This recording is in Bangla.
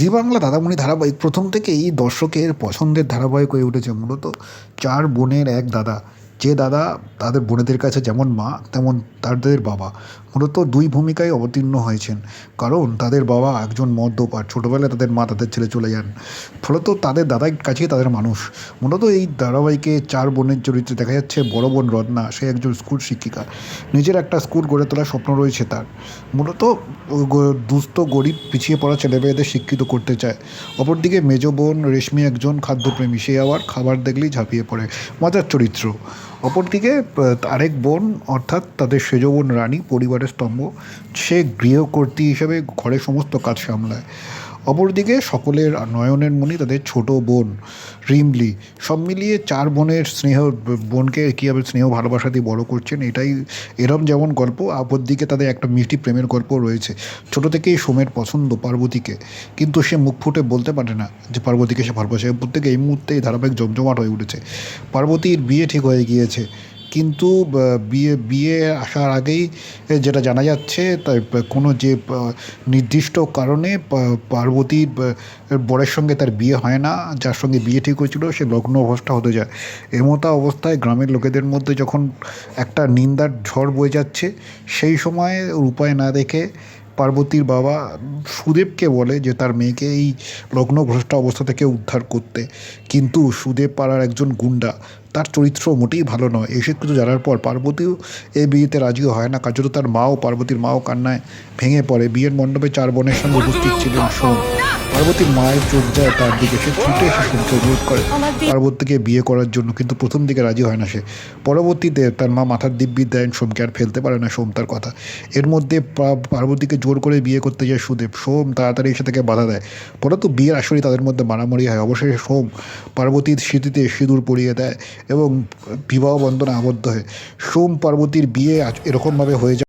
জি বাংলা দাদামণি ধারাবাহিক প্রথম থেকেই দর্শকের পছন্দের ধারাবাহিক হয়ে উঠেছে। মূলত চার বোনের এক দাদা। যে দাদা তাদের বোনেদের কাছে যেমন মা, তেমন তাদের বাবা। মূলত দুই ভূমিকায় অবতীর্ণ হয়েছেন। কারণ তাদের বাবা একজন মদ্যপ আর ছোটোবেলায় তাদের মা তাদের ছেলে চলে যান। ফলত তাদের দাদার কাছেই তাদের মানুষ। মূলত এই ধারাবাহিকে চার বোনের চরিত্রে দেখা যাচ্ছে বড় বোন রত্না, সে একজন স্কুল শিক্ষিকা। নিজের একটা স্কুল গড়ে তোলার স্বপ্ন রয়েছে তার। মূলত দুস্থ, গরিব, পিছিয়ে পড়া ছেলেমেয়েদের শিক্ষিত করতে চায়। অপরদিকে মেজ বোন রেশমি একজন খাদ্যপ্রেমী। সে আবার খাবার দেখলেই ঝাঁপিয়ে পড়ে। মজার চরিত্র। অপরদিকে আরেক বোন, অর্থাৎ তাদের সেজ বোন রানী, পরিবারের স্তম্ভ, সে গৃহকর্ত্রী হিসেবে ঘরের সমস্ত কাজ সামলায়। অপরদিকে সকলের নয়নের মণি তাদের ছোট বোন রিমলি। সব মিলিয়ে চার বোনের স্নেহ, বোনকে কীভাবে স্নেহ ভালোবাসা দিয়ে বড় করছেন, এটাই এরম যেমন গল্প, অপরদিকে তাদের একটা মিষ্টি প্রেমের গল্প রয়েছে। ছোট থেকেই সোমের পছন্দ পার্বতীকে। কিন্তু সে মুখ ফুটে বলতে পারে না যে পার্বতীকে সে ভালোবাসে। প্রত্যেকে এই মুহূর্তে এই ধারাবাহিক জমজমাট হয়ে উঠেছে। পার্বতীর বিয়ে ঠিক হয়ে গিয়েছে। কিন্তু বিয়ে বিয়ে আসার আগেই যেটা জানা যাচ্ছে তা প- কোনো যে নির্দিষ্ট কারণে পা- পার্বতীর বরের সঙ্গে তার বিয়ে হয় না, যার সঙ্গে বিয়ে ঠিক হয়েছিল, সে লগ্ন অবস্থা হতে যায়। এমতা অবস্থায় গ্রামের লোকেদের মধ্যে যখন একটা নিন্দার ঝড় বয়ে যাচ্ছে, সেই সময় উপায় না দেখে পার্বতীর বাবা সুদেবকে বলে যে, তার মেয়েকে এই লগ্নভ্রষ্ট অবস্থা থেকে উদ্ধার করতে। কিন্তু সুদেব পাড়ার একজন গুন্ডা তার চরিত্র মোটেই ভালো নয়। এসে কিছু জানার পর পার্বতীও এই বিয়েতে রাজিও হয় না। কার্যত তার মাও, পার্বতীর মাও কান্নায় ভেঙে পড়ে। বিয়ের মণ্ডপে চার বোনের সঙ্গে উপস্থিত ছিলেন সোম। পার্বতীর মায়ের চোখ যায় তার দিকে। সে ছুটে এসে সোমকে অনুরোধ করে। পার্বতীকে বিয়ে করার জন্য কিন্তু প্রথম দিকে রাজি হয় না সে। পরবর্তীতে তার মা মাথার দিব্যি দেন। সোমকে আর ফেলতে পারে না সোম তার কথা। এর মধ্যে পার্বতীকে জোর করে বিয়ে করতে যায় সুদেব। সোম তাড়াতাড়ি এসে তাকে বাধা দেয়। পরে তো বিয়ের আসরেই তাদের মধ্যে মারামারি হয়। অবশেষে সোম পার্বতীর স্মৃতিতে সিঁদুর পরিয়ে দেয়। এবং বিবাহ বন্ধনে আবদ্ধ হয়ে। সোম পার্বতীর বিয়ে এরকমভাবে হয়ে যায়।